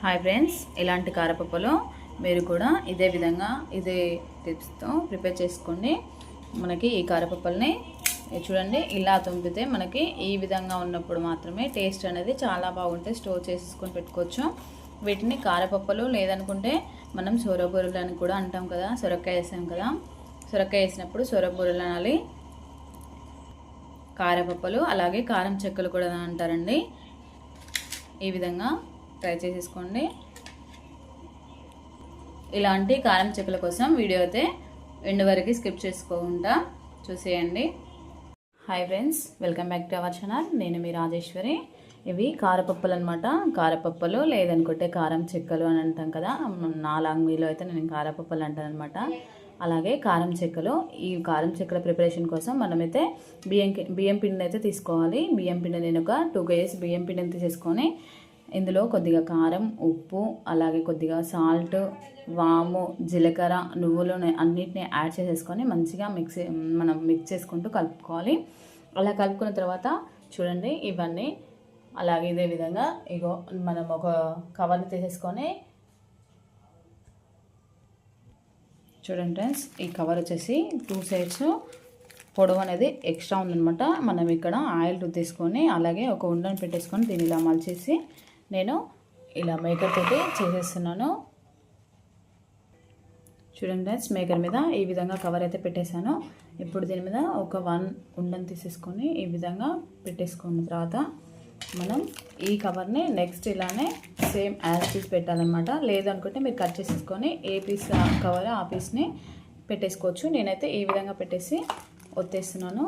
Hi friends ఇలాంటి కారపప్పులు మీరు కూడా ఇదే విధంగా ఇదే టిప్స్తో ప్రిపేర్ చేసుకోండి. మనకి ఈ కారపప్పుల్ని చూడండి ఇలా తుంపితే మనకి ఈ విధంగా ఉన్నప్పుడు మాత్రమే టేస్ట్ అనేది చాలా బాగుంటుంది స్టోర్ చేసుకొని పెట్టుకోవచ్చు. వీటిని కారపప్పులు లేదనుకుంటే మనం సొరబూరలు అని కూడా అంటాం కదా సొరకాయ వేసాం కదా. సొరకాయ వేసినప్పుడు సొరబూరలు అనాలి. కారపప్పులు అలాగే కారం చెక్కలు కూడా అంటారండి. ఈ విధంగా ట్రై చేసేసుకోండి. ఇలాంటి కారం చెక్కల కోసం వీడియో అయితే ఎండు వరకు స్కిప్ చేసుకోకుండా చూసేయండి. Hi friends welcome back to our channel నేను మీ రాజేశ్వరి. ఇవి కారపప్పులు అనమాట కారపప్పులు లేదనుకుంటే కారం చెక్కలు అని అంటాం కదా. నా లాంగ్వేజ్లో అయితే నేను కారపప్పులు అంటాను అనమాట అలాగే కారం చెక్కలు. ఈ కారం చెక్కల ప్రిపరేషన్ కోసం మనమైతే బియ్యం బియ్యం పిండిని అయితే తీసుకోవాలి. బియ్యం పిండి నేను ఒక టూ కేజీస్ బియ్యం పిండిని తీసేసుకొని ఇందులో కొద్దిగా కారం ఉప్పు అలాగే కొద్దిగా సాల్ట్ వాము జీలకర్ర నువ్వులు అన్నిటిని యాడ్ చేసేసుకొని మంచిగా మిక్స్ మనం మిక్స్ చేసుకుంటూ కలుపుకోవాలి. అలా కలుపుకున్న తర్వాత చూడండి ఇవన్నీ అలాగే ఇదే విధంగా ఇగో మనం ఒక కవర్ని తీసేసుకొని చూడండి ఫ్రెండ్స్ ఈ కవర్ వచ్చేసి టూ సైడ్స్ పొడవు అనేది ఎక్స్ట్రా ఉందనమాట మనం ఇక్కడ ఆయిల్ రుద్దేసుకొని అలాగే ఒక ఉండని పెట్టేసుకొని దీన్ని ఇలా మలిచేసి నేను ఇలా మేకర్ తోటి చేసేస్తున్నాను. చూడండి ఫ్రెండ్స్ మేకర్ మీద ఈ విధంగా కవర్ అయితే పెట్టేశాను. ఇప్పుడు దీని మీద ఒక వన్ ఉండని తీసేసుకొని ఈ విధంగా పెట్టేసుకున్న తర్వాత మనం ఈ కవర్ని నెక్స్ట్ ఇలానే సేమ్ యాజ్ పీస్ పెట్టాలన్నమాట. లేదనుకుంటే మీరు కట్ చేసేసుకొని ఏ పీస్ కవర్ ఆ పీస్ని పెట్టేసుకోవచ్చు. నేనైతే ఈ విధంగా పెట్టేసి ఒత్తేస్తున్నాను.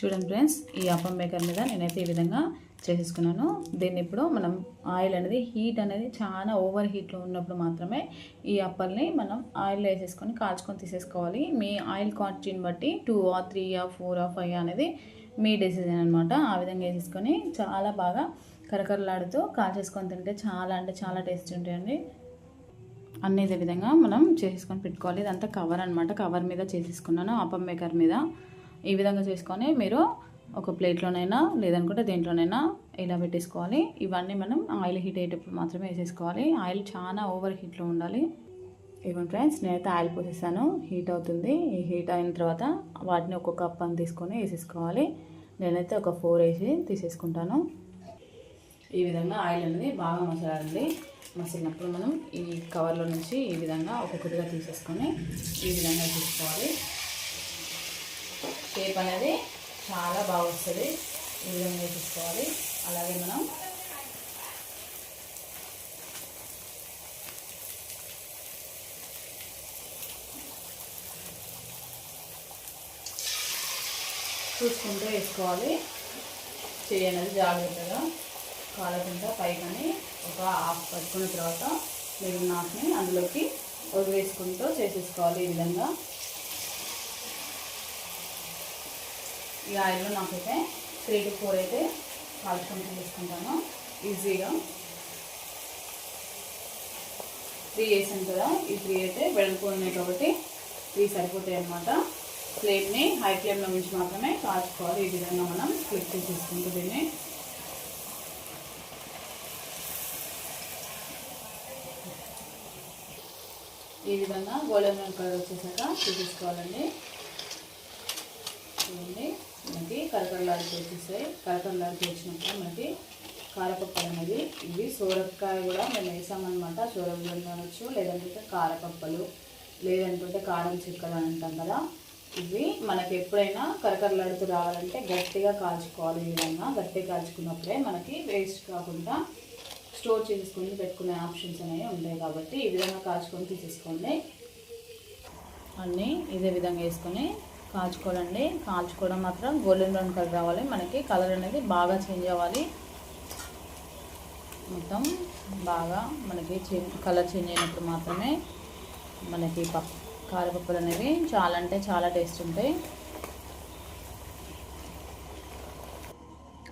చూడండి ఫ్రెండ్స్ ఈ అప్పం మేకర్ మీద నేనైతే ఈ విధంగా చేసేసుకున్నాను. దీన్ని ఇప్పుడు మనం ఆయిల్ అనేది హీట్ అనేది చాలా ఓవర్ హీట్లో ఉన్నప్పుడు మాత్రమే ఈ అప్పల్ని మనం ఆయిల్లో వేసేసుకొని కాల్చుకొని తీసేసుకోవాలి. మీ ఆయిల్ క్వాంటిటీని బట్టి టూ ఆ త్రీ ఆ ఫోర్ ఆ ఫైవ్ అనేది మీ డెసిజన్ అనమాట ఆ విధంగా వేసేసుకొని చాలా బాగా కరకరలాడుతూ కాల్చేసుకొని తింటే చాలా అంటే చాలా టేస్టీ ఉంటాయండి. అన్ని ఇదే విధంగా మనం చేసేసుకొని పెట్టుకోవాలి. ఇదంతా కవర్ అనమాట కవర్ మీద చేసేసుకున్నాను అప్పం మేకర్ మీద. ఈ విధంగా చేసుకొని మీరు ఒక ప్లేట్లోనైనా లేదనుకుంటే దేంట్లోనైనా ఇలా పెట్టేసుకోవాలి. ఇవన్నీ మనం ఆయిల్ హీట్ అయ్యేటప్పుడు మాత్రమే వేసేసుకోవాలి. ఆయిల్ చాలా ఓవర్ హీట్లో ఉండాలి. ఇవన్ ఫ్రెండ్స్ నేనైతే ఆయిల్ పోసేసాను. హీట్ అవుతుంది. ఈ హీట్ అయిన తర్వాత వాటిని ఒక్కొక్క అని తీసుకొని వేసేసుకోవాలి. నేనైతే ఒక ఫోర్ వేసి తీసేసుకుంటాను. ఈ విధంగా ఆయిల్ అనేది బాగా మసలాలండి మసిలినప్పుడు మనం ఈ కవర్లో నుంచి ఈ విధంగా ఒక్కొక్కటిగా తీసేసుకొని ఈ విధంగా తీసుకోవాలి. షేప్ అనేది చాలా బాగా వస్తుంది ఈ విధంగా తీసుకోవాలి. అలాగే మనం చూసుకుంటూ వేసుకోవాలి. చెయ్యి అనేది జాగ్రత్తగా కాలకుండా పైకని ఒక హాఫ్ పట్టుకున్న తర్వాత మిగిలిన హాఫ్ని అందులోకి వదిలేసుకుంటూ చేసేసుకోవాలి ఈ విధంగా. ఈ ఆయిల్లో నాకైతే త్రీ టు ఫోర్ అయితే కాల్చుకుంటూ తీసుకుంటాను. ఈజీగా. త్రీ వేసాను కదా ఈ త్రీ అయితే వెడల్పు కాబట్టి త్రీ సరిపోతాయి అన్నమాట. ప్లేట్ని హై ఫ్లేమ్లో నుంచి మాత్రమే కాల్చుకోవాలి. ఈ విధంగా మనం క్లిక్ చేసుకుంటూ దీన్ని. ఈ విధంగా గోల్డెన్ కలర్ వచ్చేసాక చూపించుకోవాలండి చూడండి మనకి కరకరలాడికి వచ్చేసాయి కరకరలాడికి వచ్చినప్పుడు మనకి కారపప్పులు అనేది ఇవి సోరకాయ కూడా మేము వేసామన్నమాట. సోరబులు అనొచ్చు లేదంటే కారపప్పలు లేదనుకుంటే కారం చిక్కలు అంటాం కదా. ఇవి మనకి ఎప్పుడైనా కరకరలాడుతూ రావాలంటే గట్టిగా కాల్చుకోవాలి ఈ విధంగా. గట్టిగా కాల్చుకున్నప్పుడే మనకి వేస్ట్ కాకుండా స్టోర్ చేసుకొని పెట్టుకునే ఆప్షన్స్ అనేవి ఉంటాయి కాబట్టి ఈ విధంగా కాల్చుకొని తీసేసుకోండి. అన్నీ ఇదే విధంగా వేసుకొని కాల్చుకోవాలండి. కాల్చుకోవడం మాత్రం గోల్డెన్ బ్రౌన్ కలర్ రావాలి. మనకి కలర్ అనేది బాగా చేంజ్ అవ్వాలి. మొత్తం బాగా మనకి కలర్ చేంజ్ అయినప్పుడు మాత్రమే మనకి పప్పు కారపప్పులు అనేవి చాలా అంటే చాలా టేస్ట్ ఉంటాయి.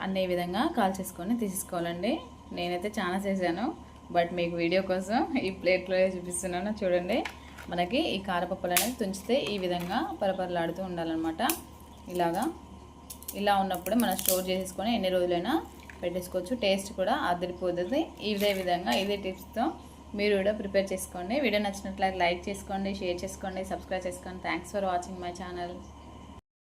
అన్నీ విధంగా కాల్చేసుకొని తీసుకోవాలండి నేనైతే చాలా చేశాను. బట్ మీకు వీడియో కోసం ఈ ప్లేట్లో చూపిస్తున్నాను. చూడండి. మనకి ఈ కారపప్పులు అనేది తుంచితే ఈ విధంగా పరపరలాడుతూ ఉండాలన్నమాట. ఇలాగా. ఇలా ఉన్నప్పుడు మనం స్టోర్ చేసేసుకొని ఎన్ని రోజులైనా పెట్టేసుకోవచ్చు. టేస్ట్ కూడా అదిరిపోతుంది ఇదే విధంగా ఇదే టిప్స్తో మీరు కూడా ప్రిపేర్ చేసుకోండి. వీడియో నచ్చినట్లయితే లైక్ చేసుకోండి షేర్ చేసుకోండి సబ్స్క్రైబ్ చేసుకోండి. Thanks for watching my channel